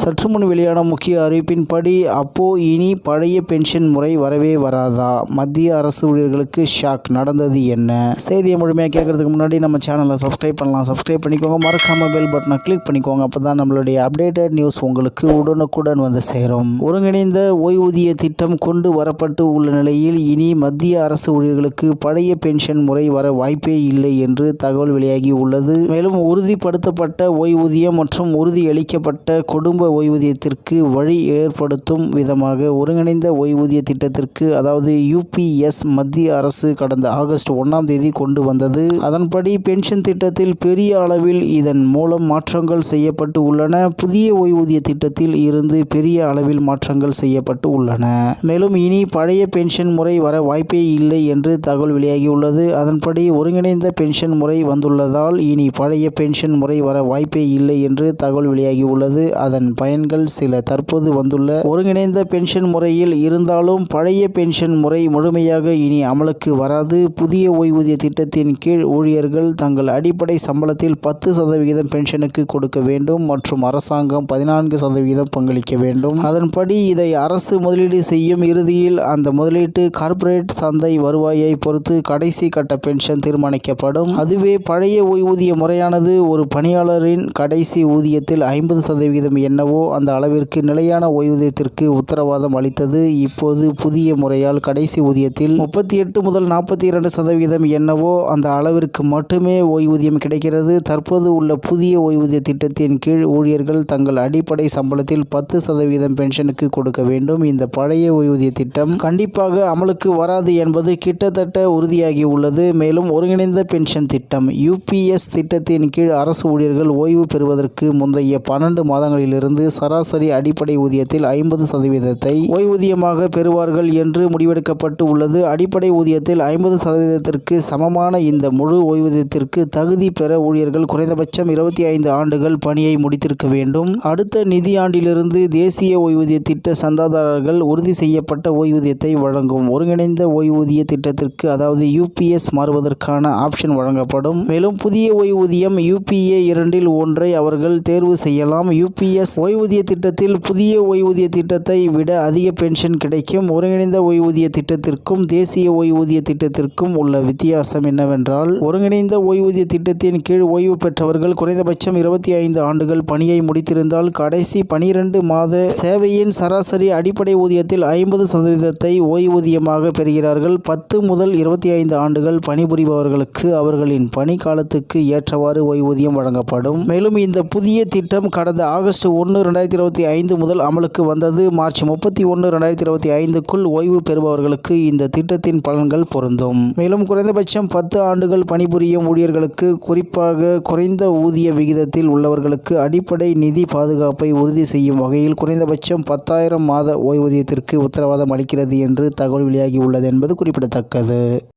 சற்று முன் வெளியான முக்கிய அறிவிப்பின்படி அப்போ இனி பழைய பென்ஷன் முறை வரவே வராதா? மத்திய அரசு ஊழியர்களுக்கு ஷாக். நடந்தது என்ன? செய்தியை முழுமையாக கேட்கறதுக்கு முன்னாடி நம்ம சேனலை சப்ஸ்கிரைப் பண்ணலாம். சப்ஸ்கிரைப் பண்ணிக்கோங்க. மறக்காம பெல் பட்டனை கிளிக் பண்ணிக்கோங்க. அப்போ தான் நம்மளுடைய அப்டேட்டட் நியூஸ் உங்களுக்கு உடனுக்குடன் வந்து சேரும். ஒருங்கிணைந்த ஓய்வூதிய திட்டம் கொண்டு வரப்பட்டு உள்ள நிலையில் இனி மத்திய அரசு ஊழியர்களுக்கு பழைய பென்ஷன் முறை வர வாய்ப்பே இல்லை என்று தகவல் வெளியாகி உள்ளது. மேலும் உறுதிப்படுத்தப்பட்ட ஓய்வூதியம் மற்றும் உறுதியளிக்கப்பட்ட குடும்ப ஓய்வூதியத்திற்கு வழி ஏற்படுத்தும் விதமாக ஒருங்கிணைந்த ஓய்வூதிய திட்டத்திற்கு அதாவது யூபிஎஸ் மத்திய அரசு கடந்த ஆகஸ்ட் ஒன்றாம் தேதி கொண்டு வந்தது. அதன்படி பென்ஷன் திட்டத்தில் பெரிய அளவில் இதன் மூலம் மாற்றங்கள் செய்யப்பட்டு உள்ளன. புதிய ஓய்வூதிய திட்டத்தில் இருந்து பெரிய அளவில் மாற்றங்கள் செய்யப்பட்டு உள்ளன. மேலும் இனி பழைய பென்ஷன் முறை வர வாய்ப்பே இல்லை என்று தகவல் வெளியாகியுள்ளது. அதன்படி ஒருங்கிணைந்த பென்ஷன் முறை வந்துள்ளதால் இனி பழைய பென்ஷன் முறை வர வாய்ப்பே இல்லை என்று தகவல் வெளியாகியுள்ளது. அதன் பயன்கள் சில தற்போது வந்துள்ள ஒருங்கிணைந்த பென்ஷன் முறையில் இருந்தாலும் பழைய பென்ஷன் முறை முழுமையாக இனி அமலுக்கு வராது. புதிய ஓய்வூதிய திட்டத்தின் கீழ் ஊழியர்கள் தங்கள் அடிப்படை சம்பளத்தில் பத்து சதவிகிதம் பென்ஷனுக்கு கொடுக்க வேண்டும் மற்றும் அரசாங்கம் பதினான்கு சதவிகிதம் பங்களிக்க வேண்டும். அதன்படி இதை அரசு முதலீடு செய்யும் இறுதியில் அந்த முதலீட்டு கார்ப்பரேட் சந்தை வருவாயை பொறுத்து கடைசி கட்ட பென்ஷன் தீர்மானிக்கப்படும். அதுவே பழைய ஓய்வூதிய முறையானது ஒரு பணியாளரின் கடைசி ஊதியத்தில் ஐம்பது சதவிகிதம் என்னவோ அந்த அளவிற்கு நிலையான ஓய்வூதியத்திற்கு உத்தரவாதம் அளித்தது. இப்போது புதிய முறையால் கடைசி ஊதியத்தில் முப்பத்தி எட்டு முதல் நாற்பத்தி இரண்டு சதவீதம் என்னவோ அந்த அளவிற்கு மட்டுமே ஓய்வூதியம் கிடைக்கிறது. தற்போது உள்ள புதிய ஓய்வூதிய திட்டத்தின் கீழ் ஊழியர்கள் தங்கள் அடிப்படை சம்பளத்தில் பத்து சதவீதம் பென்ஷனுக்கு கொடுக்க வேண்டும். இந்த பழைய ஓய்வூதிய திட்டம் கண்டிப்பாக அமலுக்கு வராது என்பது கிட்டத்தட்ட உறுதியாகி உள்ளது. மேலும் ஒருங்கிணைந்த பென்ஷன் திட்டம் யூபிஎஸ் திட்டத்தின் கீழ் அரசு ஊழியர்கள் ஓய்வு பெறுவதற்கு முந்தைய பன்னெண்டு மாதங்களிலிருந்து சராசரி அடிப்படை ஊதியத்தில் ஐம்பது சதவீதத்தை ஓய்வூதியமாக பெறுவார்கள் என்று முடிவெடுக்கப்பட்டு உள்ளது. அடிப்படை ஊதியத்தில் ஐம்பது சதவீதத்திற்கு சமமான இந்த முழு ஓய்வூதியத்திற்கு தகுதி பெற ஊழியர்கள் குறைந்தபட்சம் இருபத்தி ஐந்து ஆண்டுகள் பணியை முடித்திருக்க வேண்டும். அடுத்த நிதியாண்டிலிருந்து தேசிய ஓய்வூதிய திட்ட சந்தாதாரர்கள் உறுதி செய்யப்பட்ட ஓய்வூதியத்தை வழங்கும். ஒருங்கிணைந்த ஓய்வூதிய திட்டத்திற்கு அதாவது யூபிஎஸ் மாறுவதற்கான ஆப்ஷன் வழங்கப்படும். மேலும் புதிய ஓய்வூதியம் யூபிஏ இரண்டில் ஒன்றை அவர்கள் தேர்வு செய்யலாம். யூபிஎஸ் ஓய்வூதிய திட்டத்தில் புதிய ஓய்வூதிய திட்டத்தை விட அதிக பென்ஷன் கிடைக்கும். ஒருங்கிணைந்த ஓய்வூதிய திட்டத்திற்கும் தேசிய ஓய்வூதிய திட்டத்திற்கும் உள்ள வித்தியாசம் என்னவென்றால் ஒருங்கிணைந்த ஓய்வூதிய திட்டத்தின் கீழ் ஓய்வு பெற்றவர்கள் குறைந்தபட்சம் இருபத்தி ஐந்து ஆண்டுகள் பணியை முடித்திருந்தால் கடைசி பனிரெண்டு மாத சேவையின் சராசரி அடிப்படை ஊதியத்தில் ஐம்பது சதவீதத்தை ஓய்வூதியமாக பெறுகிறார்கள். பத்து முதல் இருபத்தி ஐந்து ஆண்டுகள் பணிபுரிபவர்களுக்கு அவர்களின் பணி காலத்துக்கு ஏற்றவாறு ஓய்வூதியம் வழங்கப்படும். மேலும் இந்த புதிய திட்டம் கடந்த ஆகஸ்ட் ஒன்று ஒன்று ரெண்டாயிரத்தி இருபத்தி ஐந்து முதல் அமலுக்கு வந்தது. மார்ச் முப்பத்தி ஒன்று ரெண்டாயிரத்தி இருபத்தி ஐந்துக்குள் ஓய்வு பெறுபவர்களுக்கு இந்த திட்டத்தின் பலன்கள் பொருந்தும். மேலும் குறைந்தபட்சம் பத்து ஆண்டுகள் பணிபுரியும் ஊழியர்களுக்கு குறிப்பாக குறைந்த ஊதிய விகிதத்தில் உள்ளவர்களுக்கு அடிப்படை நிதி பாதுகாப்பை உறுதி செய்யும் வகையில் குறைந்தபட்சம் பத்தாயிரம் மாத ஓய்வூதியத்திற்கு உத்தரவாதம் அளிக்கிறது என்று தகவல் வெளியாகி உள்ளது என்பது குறிப்பிடத்தக்கது.